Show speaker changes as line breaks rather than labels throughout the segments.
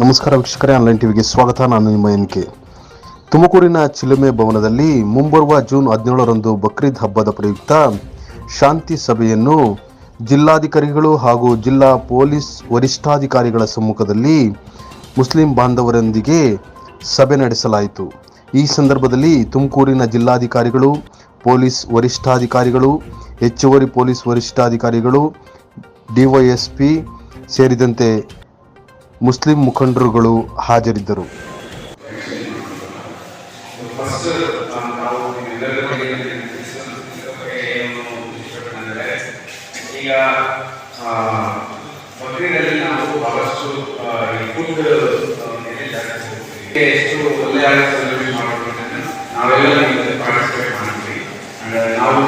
ನಮಸ್ಕಾರ ವೀಕ್ಷಕರೇ ಆನ್ಲೈನ್ ಟಿವಿಗೆ ಸ್ವಾಗತ. ನಾನು ನಿಮ್ಮ ಎನ್ ತುಮಕೂರಿನ ಚಿಲುಮೆ ಭವನದಲ್ಲಿ ಮುಂಬರುವ ಜೂನ್ ಹದಿನೇಳರಂದು ಬಕ್ರೀದ್ ಹಬ್ಬದ ಪ್ರಯುಕ್ತ ಶಾಂತಿ ಸಭೆಯನ್ನು ಜಿಲ್ಲಾಧಿಕಾರಿಗಳು ಹಾಗೂ ಜಿಲ್ಲಾ ಪೊಲೀಸ್ ವರಿಷ್ಠಾಧಿಕಾರಿಗಳ ಸಮ್ಮುಖದಲ್ಲಿ ಮುಸ್ಲಿಂ ಬಾಂಧವರೊಂದಿಗೆ ಸಭೆ ನಡೆಸಲಾಯಿತು. ಈ ಸಂದರ್ಭದಲ್ಲಿ ತುಮಕೂರಿನ ಜಿಲ್ಲಾಧಿಕಾರಿಗಳು, ಪೊಲೀಸ್ ವರಿಷ್ಠಾಧಿಕಾರಿಗಳು, ಹೆಚ್ಚುವರಿ ಪೊಲೀಸ್ ವರಿಷ್ಠಾಧಿಕಾರಿಗಳು ಡಿವೈಎಸ್ಪಿ ಸೇರಿದಂತೆ ಮುಸ್ಲಿಂ ಮುಖಂಡರುಗಳು ಹಾಜರಿದ್ದರು.
ಈಗ ನಾವು ಎಷ್ಟು ಒಳ್ಳೆಯ ನಾವೆಲ್ಲ ಪಾರ್ಟಿಸಿಪೇಟ್ ಮಾಡ್ತೀವಿ. ನಾವು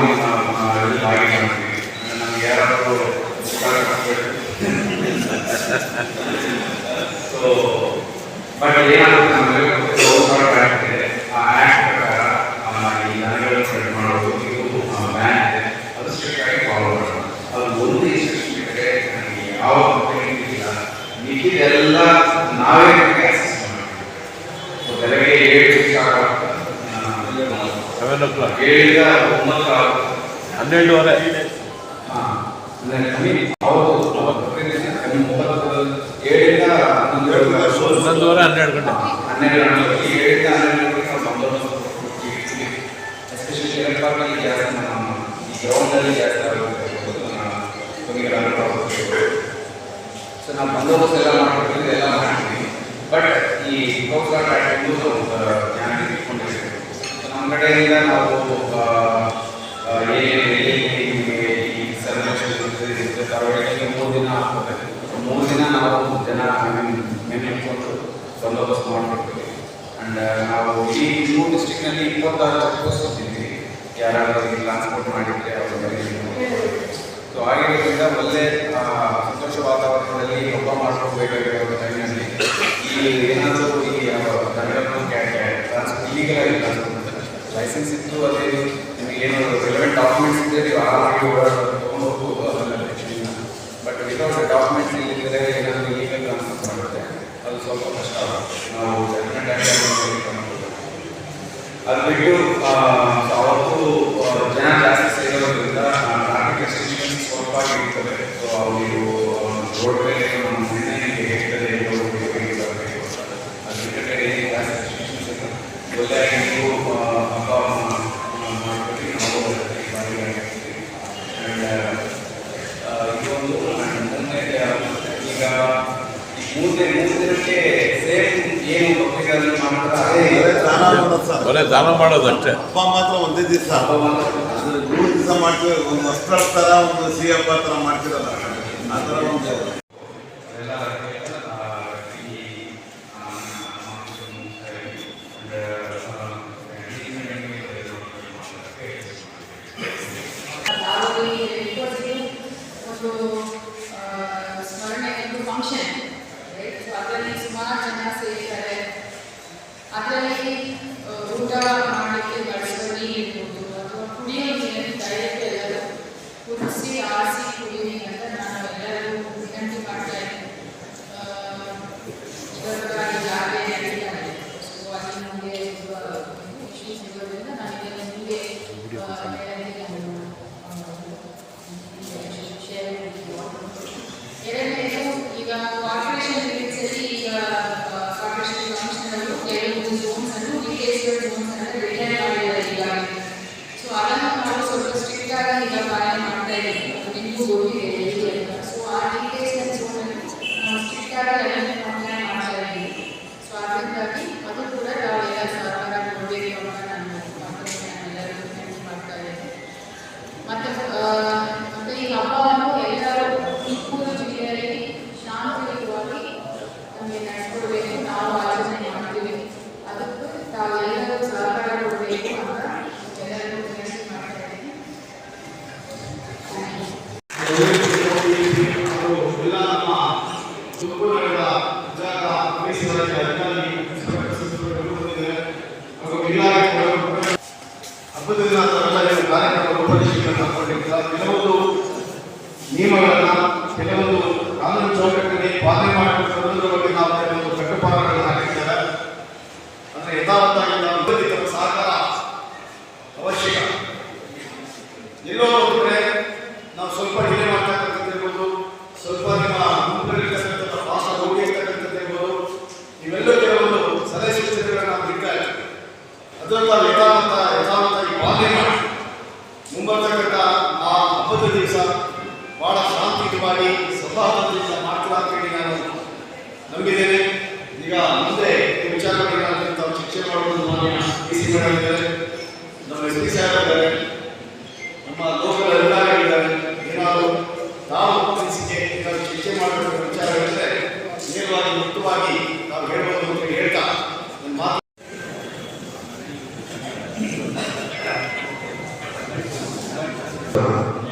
ಮಿಕ್ಕಿದೆಲ್ಲ ನಾವೇ ಬೆಳಗ್ಗೆ ಏಳು ಸ್ಟಾರ್ಟ್ ಆಗುತ್ತೆ
ಸೆವೆನ್ ಓ ಕ್ಲಾಕ್
ಏಳಿಂದ ಒಂಬತ್ತು ಆಗುತ್ತೆ.
ಹನ್ನೆರಡುವರೆ.
ಹಾ, ಅಂದ್ರೆ ಕಮ್ಮಿ ಬಕ್ರೀದಿನ ಕಮ್ಮಿ ಒಂಬತ್ತು ಏಳಿಂದ ಹನ್ನೊಂದು
ಹನ್ನೊಂದುವರೆ ಹನ್ನೆರಡು ಗಂಟೆ
ಹನ್ನೆರಡು ಗಂಟೆಗೆ ಏಳಿಂದ ಹನ್ನೆರಡು ಗಂಟೆಗೆ ನಾವು ಬಂದೋಬಸ್ತ್ ಕೊಡ್ತೀವಿ ಎಸ್ಪೆಷಲಿ ಶೇರ್ ಪಾರ್ಕಲ್ಲಿ ಜಾಸ್ತಿ ನಮ್ಮ ಈ ಗ್ರೌಂಡಲ್ಲಿ ಜಾಸ್ತಿ ಆಗುತ್ತೆ ಸೊ ನಾವು ಬಂದೋಬಸ್ತ್ ಎಲ್ಲ ಮಾಡ್ಕೊಡ್ತೀವಿ ಎಲ್ಲ ಮಾಡ್ತೀವಿ ಬಟ್ ಈ ಕೋಸ್ಟ್ ಗಾರ್ಡ್ ಆ್ಯಕ್ಟ್ ಒಂದು ಜ್ಞಾನ ಇಟ್ಕೊಂಡಿರ್ತೀವಿ ಸೊ ನಮ್ಮ ಕಡೆಯಿಂದ ನಾವು ಆ, ಆ, ಏನೇನು ಎಲ್ಲೆಲ್ಲಿ ನಿಮಗೆ ಈ ಸೆಲೆಬ್ರೇಷನ್ ಇರುತ್ತೆ ತರಬೇತಿಗೆ ಮೂರು ದಿನ ಆಗ್ತದೆ ಮೂರು ದಿನ ನಾವು ಜನ ಮೆನ್ ಕೊಟ್ಟು ಬಂದೋಬಸ್ತ್ ಮಾಡಿಬಿಟ್ಟು ಆ್ಯಂಡ್ ನಾವು ಈ ಮೂರು ಡಿಸ್ಟ್ರಿಕ್ನಲ್ಲಿ ಇಪ್ಪತ್ತಾರು ಚೆಕ್ ಪೋಸ್ಟ್ ಕೊಟ್ಟಿದ್ದೀವಿ ಯಾರಾದರೂ ಟ್ರಾನ್ಸ್ಪೋರ್ಟ್ ಮಾಡಿದ್ದೆ ಅವರು ಸೊ ಆಗಿರೋದ್ರಿಂದ ಒಳ್ಳೆ ಸಂತೋಷ ವಾತಾವರಣದಲ್ಲಿ ಹಬ್ಬ ಮಾಡ್ಕೋಬೇಕಾಗಿರೋ ಟೈಮ್ನಲ್ಲಿ ಈ ಏನಾದರೂ ಈ ಟ್ರಾನ್ಸ್ಪೋರ್ಟ್ ಇಲ್ಲಿಗಲ್ ಆಗಿ ಟ್ರಾನ್ಸ್ಪೋರ್ಟ್ ಲೈಸೆನ್ಸ್ ಇತ್ತು, ಅದೇ ನಿಮಗೆ ಏನು ರಿಲೆವೆಂಟ್ ಡಾಕ್ಯುಮೆಂಟ್ಸ್ ಇದ್ದರೆ ನೀವು ಆರಾಮಾಗಿ ಓಡಾಡೋದು ತೊಗೊಂಡು ಹೋಗ್ಬೋದು ಬಟ್ ವಿತೌಟ್ ಇಲ್ಲಿದ್ರೆ ಏನಾದರೂ ಲೀಗಲ್ ಟ್ರಾನ್ಸ್ಫರ್ ಮಾಡುತ್ತೆ ಅದು ಸ್ವಲ್ಪ ಕಷ್ಟ ನಾವು ಅದು ಬಿಟ್ಟು ಅವತ್ತು ಜನ ಜಾಸ್ತಿ ಸೇರೋದ್ರಿಂದ ಟ್ರಾಫಿಕ್ ರೆಸ್ಟ್ರಿಕ್ಷನ್ ಸ್ವಲ್ಪ ಇರ್ತದೆ. ಸೊ ಅವರು ರೋಡ್ ಮೇಲೆ ಹೋಗಿ ಬರಬೇಕು. ಅದು ಬಿಟ್ಟರೆ ಏನು ಜಾಸ್ತಿ ರೆಸ್ಟ್ರಿಕ್ಷನ್ಸ್ ಇಲ್ಲ. ಒಳ್ಳೆಯಾಗಿ ನೀವು ಹಬ್ಬ ಮಾ- ಮಾಡ್ಕೊಳ್ಳಿ ನಾವು ಭಾಗಿಯಾಗಿರ್ತೀವಿ ಆ್ಯಂಡ್ ಇದೊಂದು ಈಗ ಮೂರನೇ ಮೂರು ದಿನಕ್ಕೆ ಸೇಮ್ ಏನು ಪತ್ರಿಕೆಗಳಲ್ಲಿ ಮಾಡ್ತಾರೆ
ಬರೇ ದಾನ ಮಾಡೋದು ಸರ್.
ಬರೀ ದಾನ ಮಾಡೋದು ಅಷ್ಟೇ.
ಹಬ್ಬ ಮಾತ್ರ ಒಂದೇ ದಿವಸ. ಮೂರು ದಿವಸ ಮಾಡ್ತೀವಿ ಒಂದು ಥರ ಒಂದು ಸಿಹಿ ಹಬ್ಬ ಥರ ಮಾಡ್ತಿರಲ್ಲ. ಆ ಥರ ಒಂದು
ಇರೋದ್ರಿಂದ ನಾನು ಇದನ್ನು ನಿಮಗೆ ಹೇಳಲಿಕ್ಕೆ ನಾನು ಎರಡನೇದು ಈಗ ಕಾರ್ಪೊರೇಷನ್ ಲಿಮಿಟ್ಸಲ್ಲಿ ಈಗ ಕಾರ್ಪೊರೇಷನ್ ಕಮಿಷನರು ಕೆಲವು ಝೋನ್ಸ್ ಅನ್ನು ಡಿಟೇಲ್ಸ್ಡ್ ಝೋನ್ಸ್ ಅನ್ನು ರಿಟೈನ್ ಮಾಡಿದ್ದಾರೆ ಈಗಾಗಲೇ ಸೊ ಅದನ್ನು ನಾವು ಸ್ವಲ್ಪ ಸ್ಟ್ರಿಕ್ಟ್ ಆಗಿ ಈಗ ಪಾಲನೆ ಮಾಡ್ತಾ ಇದ್ದೀವಿ ಅದು ನಿಮಗೂ ಗೊತ್ತಿದೆ ಎಲ್ಲಿ ಅಂತ ಸೊ ಆ ಡಿಟೇಲ್ಸ್ ಝೋನಲ್ಲಿ ನಾವು ಸ್ಟ್ರಿಕ್ಟ್ ಆಗಿ ಅದನ್ನು ಪಾಲನೆ ಮಾಡ್ತಾ ಇದ್ದೀವಿ ಸೊ ಅದರಿಂದಾಗಿ ಅದು ಕೂಡ ನಾವೆಲ್ಲ ಸಹಕಾರ ಕೊಡಬೇಕು ಅಂತ ನಾನು ಕಂಪನಿ ಎಲ್ಲರಿಗೂ ವಿನಂತಿ ಮಾಡ್ತಾ ಇದ್ದೇನೆ ಮತ್ತೆ ಆ, ಮತ್ತೆ ಈ ಹಬ್ಬವನ್ನು ಎಲ್ಲರೂ ತುಮಕೂರು ಜಿಲ್ಲೆಯಲ್ಲಿ ಶಾಂತಿಯುತವಾಗಿ ನಮಗೆ ನಡೆಸ್ಕೊಡ್ಬೇಕು ನಾವು ಆಲೋಚನೆ ಮಾಡ್ತೀವಿ ಅದಕ್ಕೂ ತಾವೆಲ್ಲರೂ ಸಹಕಾರ ಕೊಡಬೇಕು ಅಂತ ಎಲ್ಲರಿಗೂ ವಿನಂತಿ ಮಾಡ್ತಾ ಇದ್ದೀನಿ Thank you.
ಹಬ್ಬದ ಕೆಲವೊಂದು ನಿಯಮಗಳನ್ನ ಕೆಲವೊಂದು ಕಾನೂನು ಚೌಕಟ್ಟಿನಲ್ಲಿ ಪಾಲನೆ ಮಾಡಬೇಕು ಬಹಳ ಶಾಂತಿಯುತವಾಗಿ ಸಮಾಧಾನದಿಂದ ಮಾತನಾಡ್ತೀನಿ ನಾನು ನಂಬಿದ್ದೇನೆ. ಈಗ ಮುಂದೆ ವಿಚಾರಗಳನ್ನು ತಾವು ಶಿಕ್ಷಣ ಮಾಡುವುದು ಮಾನ್ಯ ಡಿ ಸಿ ನಮ್ಮ ಎಸ್ ಪಿ ಸಾಹೇಬ್ ಇದ್ದಾರೆ ನಮ್ಮ ಲೋಕಲ್ ಅಧಿಕಾರಿಗಳಿದ್ದಾರೆ ಏನಾದರೂ ನಾವು ಅನಿಸಿಕೆ ಏನಾದರೂ ಶಿಕ್ಷೆ ಮಾಡಬೇಕು ವಿಚಾರಗಳಿದ್ದರೆ ನೇರವಾಗಿ ಮುಕ್ತವಾಗಿ ನಾವು ಹೇಳ್ಬೋದು ಅಂತ ಹೇಳ್ತಾ ನನ್ನ ಮಾತು.
Thank you.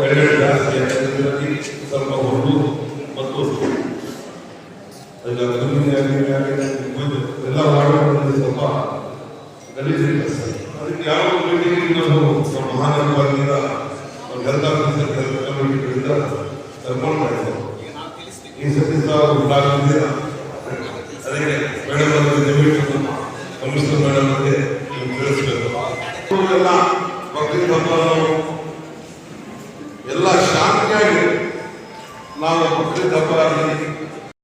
ಬೆಳೆಗಳು ಜಾಸ್ತಿ ಅದರಲ್ಲಿ ಸ್ವಲ್ಪ ಬಂದು ಎಲ್ಲ ವಾರ್ಡ್ಗಳಲ್ಲಿ ಸ್ವಲ್ಪ ಅದಕ್ಕೆ ಯಾವ ಮೀಟಿಂಗ್ ನಾವು ನಮ್ಮ ಮಹಾನಗರಪಾಲಿಕೆಯಿಂದ ನಮ್ಮ ಹೆಲ್ತ್ ಕಮಿಟಿಗಳಿಂದ ಈ ಸತಿ ಉಂಟಾಗುವುದಿಲ್ಲ ಅದಕ್ಕೆ ಮೇಡಮ್ ಅವರಿಗೆ ಕಮಿಷನರ್ ಮೇಡಮ್ ಅವರಿಗೆ ತಿಳಿಸಬೇಕು ಎಲ್ಲ ಬಕ್ರೀದ್ ಎಲ್ಲ ಶಾಂತಿಯಾಗಿ ನಾವು ಬಕ್ರೀದ್ ಹಬ್ಬ